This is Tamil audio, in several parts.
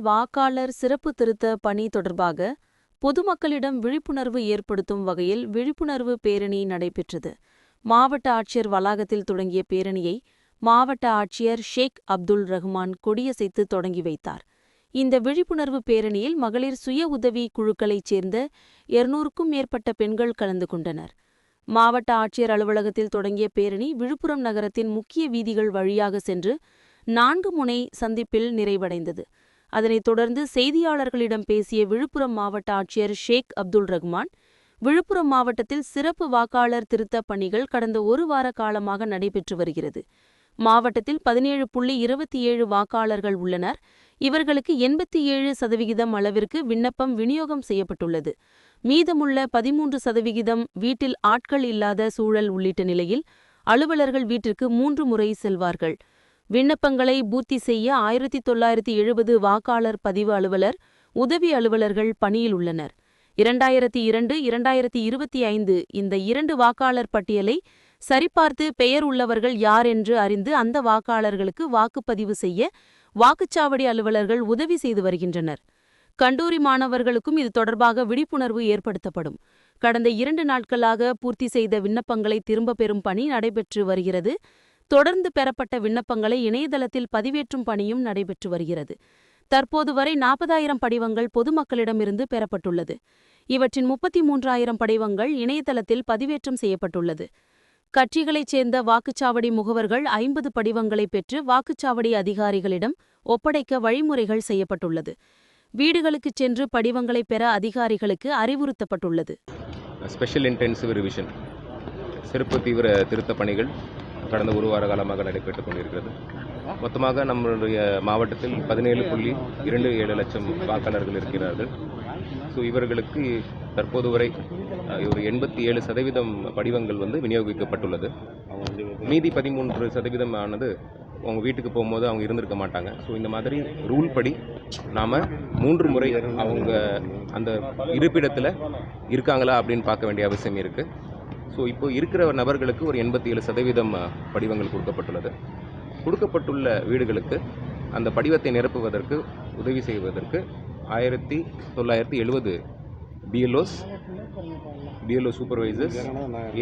வாக்காளர் சிறப்பு திருத்த பணி தொடர்பாக பொதுமக்களிடம் விழிப்புணர்வு ஏற்படுத்தும் வகையில் விழிப்புணர்வு பேரணி நடைபெற்றது. மாவட்ட ஆட்சியர் வளாகத்தில் தொடங்கிய பேரணியை மாவட்ட ஆட்சியர் ஷேக் அப்துல் ரஹ்மான் கொடியசைத்து தொடங்கி வைத்தார். இந்த விழிப்புணர்வு பேரணியில் மகளிர் சுய உதவி குழுக்களைச் சேர்ந்த இருநூறுக்கும் மேற்பட்ட பெண்கள் கலந்து கொண்டனர். மாவட்ட ஆட்சியர் அலுவலகத்தில் தொடங்கிய பேரணி விழுப்புரம் நகரத்தின் முக்கிய வீதிகள் வழியாக சென்று நான்கு முனை சந்திப்பில் நிறைவடைந்தது. அதனைத் தொடர்ந்து செய்தியாளர்களிடம் பேசிய விழுப்புரம் மாவட்ட ஆட்சியர் ஷேக் அப்துல் ரஹ்மான் விழுப்புரம் மாவட்டத்தில் சிறப்பு வாக்காளர் திருத்தப் பணிகள் கடந்த ஒரு வார காலமாக நடைபெற்று வருகிறது. மாவட்டத்தில் பதினேழு புள்ளி இருபத்தி ஏழு வாக்காளர்கள் உள்ளனர். இவர்களுக்கு எண்பத்தி ஏழு சதவிகிதம் அளவிற்கு விண்ணப்பம் விநியோகம் செய்யப்பட்டுள்ளது. மீதமுள்ள பதிமூன்று சதவிகிதம் வீட்டில் ஆட்கள் இல்லாத சூழல் உள்ளிட்ட நிலையில் அலுவலர்கள் வீட்டிற்கு மூன்று முறை செல்வார்கள். விண்ணப்பங்களை பூர்த்தி செய்ய ஆயிரத்தி தொள்ளாயிரத்தி எழுபது வாக்காளர் பதிவு அலுவலர் உதவி அலுவலர்கள் பணியில் உள்ளனர். இரண்டாயிரத்தி இரண்டு இரண்டாயிரத்தி இருபத்தி ஐந்து இந்த இரண்டு வாக்காளர் பட்டியலை சரிபார்த்து பெயர் உள்ளவர்கள் யார் என்று அறிந்து அந்த வாக்காளர்களுக்கு வாக்குப்பதிவு செய்ய வாக்குச்சாவடி அலுவலர்கள் உதவி செய்து வருகின்றனர். கண்டூரி மாணவர்களுக்கும் இது தொடர்பாக விழிப்புணர்வு ஏற்படுத்தப்படும். கடந்த இரண்டு நாட்களாக பூர்த்தி செய்த விண்ணப்பங்களை திரும்பப் பெறும் பணி நடைபெற்று வருகிறது. தொடர்ந்து பெறப்பட்ட விண்ணப்பங்களை இணையதளத்தில் பதிவேற்றும் பணியும் நடைபெற்று வருகிறது. தற்போது வரை நாற்பதாயிரம் படிவங்கள் பொதுமக்களிடமிருந்து பெறப்பட்டுள்ளது. இவற்றின் முப்பத்தி மூன்றாயிரம் படிவங்கள் இணையதளத்தில் பதிவேற்றம் செய்யப்பட்டுள்ளது. கட்சிகளைச் சேர்ந்த வாக்குச்சாவடி முகவர்கள் ஐம்பது படிவங்களை பெற்று வாக்குச்சாவடி அதிகாரிகளிடம் ஒப்படைக்க வழிமுறைகள் செய்யப்பட்டுள்ளது. வீடுகளுக்குச் சென்று படிவங்களை பெற அதிகாரிகளுக்கு அறிவுறுத்தப்பட்டுள்ளது. Special intensive revision. சிறப்பு தீவிர திருத்த பணிகள். கடந்த ஒரு வார காலமாக நடைபெற்றுக் கொண்டிருக்கிறது. மொத்தமாக நம்மளுடைய மாவட்டத்தில் பதினேழு புள்ளி இரண்டு ஏழு லட்சம் வாக்காளர்கள் இருக்கிறார்கள். ஸோ இவர்களுக்கு தற்போது வரை ஒரு எண்பத்தி ஏழு சதவீதம் படிவங்கள் வந்து விநியோகிக்கப்பட்டுள்ளது. மீதி பதிமூன்று சதவீதம் ஆனது அவங்க வீட்டுக்கு போகும்போது அவங்க இருந்திருக்க மாட்டாங்க. ஸோ இந்த மாதிரி ரூல் படி நாம் மூன்று முறை அவங்க அந்த இருப்பிடத்தில் இருக்காங்களா அப்படின்னு பார்க்க வேண்டிய அவசியம் இருக்குது ஸோ இப்போ இருக்கிற நபர்களுக்கு ஒரு எண்பத்தி ஏழு சதவீதம் படிவங்கள் கொடுக்கப்பட்டுள்ளது. கொடுக்கப்பட்டுள்ள வீடுகளுக்கு அந்த படிவத்தை நிரப்புவதற்கு உதவி செய்வதற்கு ஆயிரத்தி தொள்ளாயிரத்தி எழுபது பிஎல்ஓஸ் பிஎல்ஓ சூப்பர்வைசர்ஸ்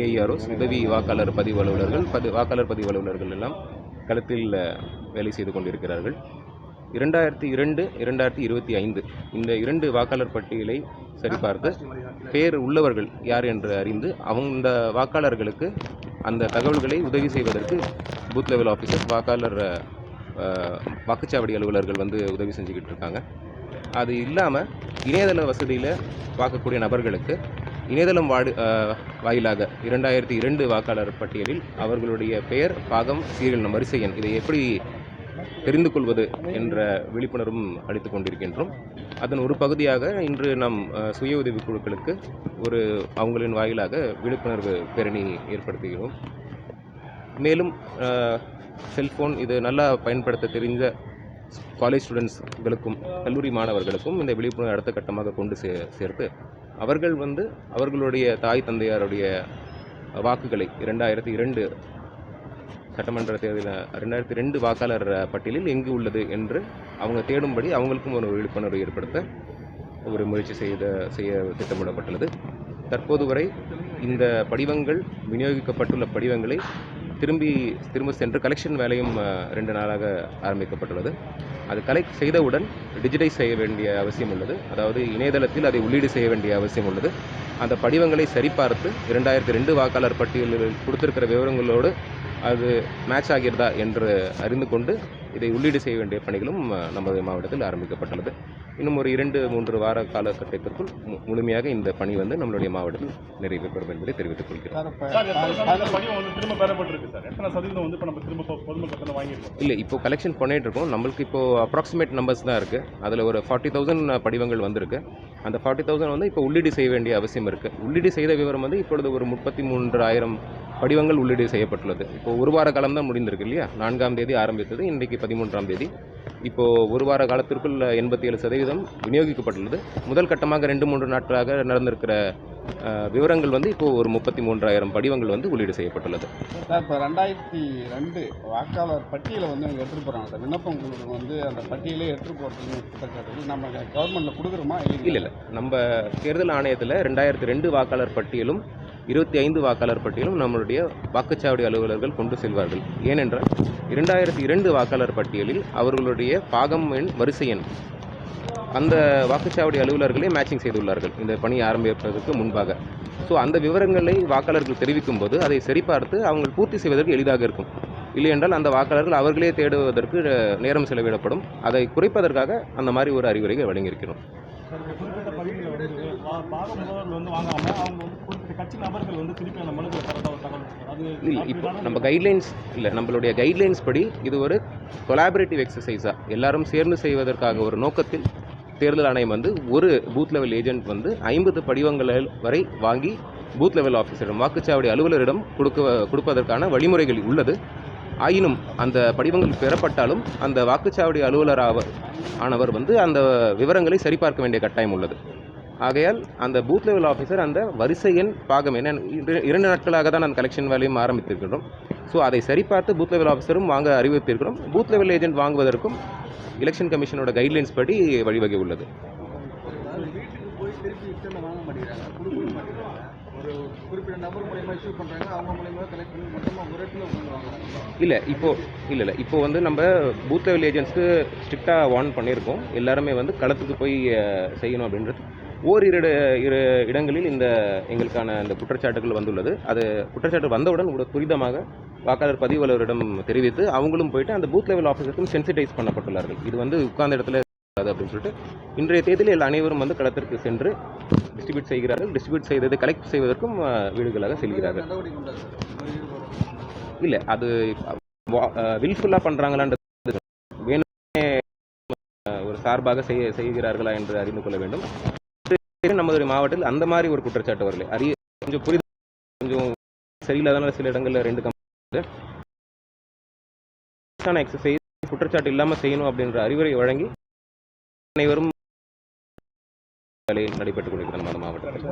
ஏஇஆர்ஓஸ் உதவி வாக்காளர் பதிவு அலுவலர்கள் பதி வாக்காளர் பதிவு அலுவலர்கள் எல்லாம் களத்தில் வேலை செய்து கொண்டிருக்கிறார்கள். இரண்டாயிரத்தி இரண்டு இரண்டாயிரத்தி இருபத்தி ஐந்து. இந்த இரண்டு வாக்காளர் பட்டியலை சரிபார்த்து பேர் உள்ளவர்கள் யார் என்று அறிந்து அவங்க இந்த வாக்காளர்களுக்கு அந்த தகவல்களை உதவி செய்வதற்கு பூத் லெவல் ஆஃபீஸர் வாக்காளர் வாக்குச்சாவடி அலுவலர்கள் வந்து உதவி செஞ்சுக்கிட்டு இருக்காங்க. அது இல்லாமல் இணையதள வசதியில் பார்க்கக்கூடிய நபர்களுக்கு இணையதளம் வாடு வாயிலாக இரண்டாயிரத்தி இரண்டு வாக்காளர் பட்டியலில் அவர்களுடைய பெயர் பாகம் சீரியல் நம்பர் வரிசை எண் இதை எப்படி தெரிந்து கொள்வது என்ற விழிப்புணர்வும் அளித்துக் கொண்டிருக்கின்றோம். அதன் ஒரு பகுதியாக இன்று நாம் சுய உதவி குழுக்களுக்கு ஒரு அவங்களின் வாயிலாக விழிப்புணர்வு பேரணி ஏற்படுத்துகிறோம். மேலும் செல்ஃபோன் இது நல்லா பயன்படுத்த தெரிஞ்ச காலேஜ் ஸ்டூடெண்ட்ஸ்களுக்கும் கல்லூரி மாணவர்களுக்கும் இந்த விழிப்புணர்வு அடுத்த கட்டமாக கொண்டு சே சேர்த்து அவர்கள் வந்து அவர்களுடைய தாய் தந்தையாருடைய வாக்குகளை இரண்டாயிரத்தி இரண்டு சட்டமன்ற தேர்தலில் ரெண்டாயிரத்தி ரெண்டு வாக்காளர் பட்டியலில் எங்கு உள்ளது என்று அவங்க தேடும்படி அவங்களுக்கும் ஒரு விழிப்புணர்வு ஏற்படுத்த ஒரு முயற்சி செய்த செய்ய திட்டமிடப்பட்டுள்ளது. தற்போது வரை இந்த படிவங்கள் விநியோகிக்கப்பட்டுள்ள படிவங்களை திரும்பி திரும்ப சென்று கலெக்ஷன் வேலையும் ரெண்டு நாளாக ஆரம்பிக்கப்பட்டுள்ளது. அது கலெக்ட் செய்தவுடன் டிஜிட்டைஸ் செய்ய வேண்டிய அவசியம் உள்ளது. அதாவது இணையதளத்தில் அதை உள்ளீடு செய்ய வேண்டிய அவசியம் உள்ளது. அந்த படிவங்களை சரிபார்த்து இரண்டாயிரத்தி ரெண்டு வாக்காளர் பட்டியலில் கொடுத்திருக்கிற விவரங்களோடு அது மேட்ச் ஆகிறதா என்று அறிந்து கொண்டு இதை உள்ளீடு செய்ய வேண்டிய பணிகளும் நமது மாவட்டத்தில் ஆரம்பிக்கப்பட்டுள்ளது. இன்னும் ஒரு இரண்டு மூன்று வார காலகட்டத்திற்குள் மு- முழுமையாக இந்த பணி வந்து நம்மளுடைய மாவட்டத்தில் நிறைவு பெறும் என்பதை தெரிவித்துக் கொள்கிறேன் இல்லை இப்போ கலெக்ஷன் பண்ணிட்டு இருக்கோம். நம்மளுக்கு இப்போ அப்ராக்சிமேட் நம்பர்ஸ் தான் இருக்குது அதில் ஒரு ஃபார்ட்டி தௌசண்ட் படிவங்கள் வந்திருக்கு. அந்த ஃபார்ட்டி தௌசண்ட் வந்து இப்போ உள்ளீடு செய்ய வேண்டிய அவசியம் இருக்குது உள்ளீடு செய்த விவரம் வந்து இப்பொழுது ஒரு முப்பத்தி மூன்றாயிரம் படிவங்கள் உள்ளீடு செய்யப்பட்டுள்ளது. இப்போ ஒரு வார காலம் தான் முடிந்திருக்கு இல்லையா? நான்காம் தேதி ஆரம்பித்தது இன்றைக்கு பதிமூன்றாம் தேதி. இப்போ ஒரு வார காலத்திற்குள் எண்பத்தி ஏழு சதவீதம் விநியோகிக்கப்பட்டுள்ளது. முதல் கட்டமாக ரெண்டு மூன்று நாட்களாக நடந்திருக்கிற விவரங்கள் வந்து இப்போ ஒரு முப்பத்தி மூன்றாயிரம் படிவங்கள் வந்து உள்ளீடு செய்யப்பட்டுள்ளது. சார் இப்போ ரெண்டாயிரத்தி ரெண்டு வாக்காளர் பட்டியலை வந்து அவங்க எடுத்துகிட்டு போகிறாங்க சார். விண்ணப்பம் வந்து அந்த பட்டியலே எடுத்துகிட்டு குற்றச்சாட்டு நம்ம கவர்மெண்ட்டில் கொடுக்குறோமா இல்லை இல்லை. நம்ம தேர்தல் ஆணையத்தில் ரெண்டாயிரத்தி ரெண்டு வாக்காளர் பட்டியலும் இருபத்தி ஐந்து வாக்காளர் பட்டியலும் நம்மளுடைய வாக்குச்சாவடி அலுவலர்கள் கொண்டு செல்வார்கள். ஏனென்றால் இரண்டாயிரத்தி இரண்டு வாக்காளர் பட்டியலில் அவர்களுடைய பாகம் எண் வரிசை எண். அந்த வாக்குச்சாவடி அலுவலர்களே மேட்சிங் செய்துள்ளார்கள். இந்த பணி ஆரம்பிப்பதற்கு முன்பாக. ஸோ அந்த விவரங்களை வாக்காளர்கள் தெரிவிக்கும் போது அதை சரிபார்த்து அவங்க பூர்த்தி செய்வதற்கு எளிதாக இருக்கும். இல்லையென்றால் அந்த வாக்காளர்கள் அவர்களே தேடுவதற்கு நேரம் செலவிடப்படும். அதை குறைப்பதற்காக அந்த மாதிரி ஒரு அறிவுரையை வழங்கியிருக்கிறோம். கட்சி நபர்கள் வந்து திருப்பி அந்த மனுக்களை தரதா ஒரு தகவல். அது இல்லை இப்போ நம்ம கைட்லைன்ஸ் இல்லை நம்மளுடைய கைட்லைன்ஸ் படி இது ஒரு கொலாபரேட்டிவ் எக்ஸசைஸாக எல்லாரும் சேர்ந்து செய்வதற்காக ஒரு நோக்கத்தில் தேர்தல் ஆணையம் வந்து ஒரு பூத் லெவல் ஏஜென்ட் வந்து ஐம்பது படிவங்கள் வரை வாங்கி பூத் லெவல் ஆஃபீஸரிடம் வாக்குச்சாவடி அலுவலரிடம் கொடுக்க கொடுப்பதற்கான வழிமுறைகள் உள்ளது. ஆயினும் அந்த படிவங்கள் பெறப்பட்டாலும் அந்த வாக்குச்சாவடி அலுவலர் ஆவ- ஆனவர் வந்து அந்த விவரங்களை சரிபார்க்க வேண்டிய கட்டாயம் உள்ளது. ஆகையால் அந்த பூத் லெவல் ஆஃபீஸர் அந்த வரிசை எண் பாகம் என்ன? இரு- இரண்டு நாட்களாக தான் அந்த கலெக்ஷன் வேலையும் ஆரம்பித்திருக்கிறோம் ஸோ அதை சரிபார்த்து பூத் லெவல் ஆஃபீஸரும் வாங்க அறிவித்திருக்கிறோம் பூத் லெவல் ஏஜென்ட் வாங்குவதற்கும் எலெக்ஷன் கமிஷனோட கைட்லைன்ஸ் படி வழிவகை உள்ளது. இல்லை இப்போ இல்லை இல்லை. இப்போ வந்து நம்ம பூத் லெவல் ஏஜென்ட்ஸ்க்கு ஸ்ட்ரிக்டாக வார்ன் பண்ணியிருக்கோம். எல்லாருமே வந்து களத்துக்கு போய் செய்யணும் அப்படின்றது ஓரிரு இரு இடங்களில் இந்த எங்களுக்கான இந்த குற்றச்சாட்டுகள் வந்துள்ளது. அது குற்றச்சாட்டு வந்தவுடன் கூட துரிதமாக வாக்காளர் பதிவாளரிடம் தெரிவித்து அவங்களும் போயிட்டு அந்த பூத் லெவல் ஆஃபீஸருக்கும் சென்சிடைஸ் பண்ணப்பட்டுள்ளார்கள். இது வந்து உட்கார்ந்த இடத்துல இருக்காது அப்படின்னு சொல்லிட்டு இன்றைய தேதியில் அனைவரும் வந்து களத்திற்கு சென்று டிஸ்ட்ரிபியூட் செய்கிறார்கள். டிஸ்ட்ரிபியூட் செய்தது கலெக்ட் செய்வதற்கும் வீடுகளாக செல்கிறார்கள். இல்லை அது வில்ஃபுல்லாக பண்ணுறாங்களான்றது வேணுமே ஒரு சார்பாக செய்ய செய்கிறார்களா என்று அறிந்து கொள்ள வேண்டும். நமது மாவட்டத்தில் அந்த மாதிரி ஒரு குற்றச்சாட்டு வரல. அறிய கொஞ்சம் புரிதல் கொஞ்சம் சரியில்லாதனால சில இடங்களில் ரெண்டு கம்பெனி எக்ஸசைஸ் குற்றச்சாட்டு இல்லாமல் செய்யணும் அப்படின்ற அறிவுரை வழங்கி அனைவரும் நடைபெற்றுக் கொண்டிருக்கிறது நமது மாவட்டத்தில்.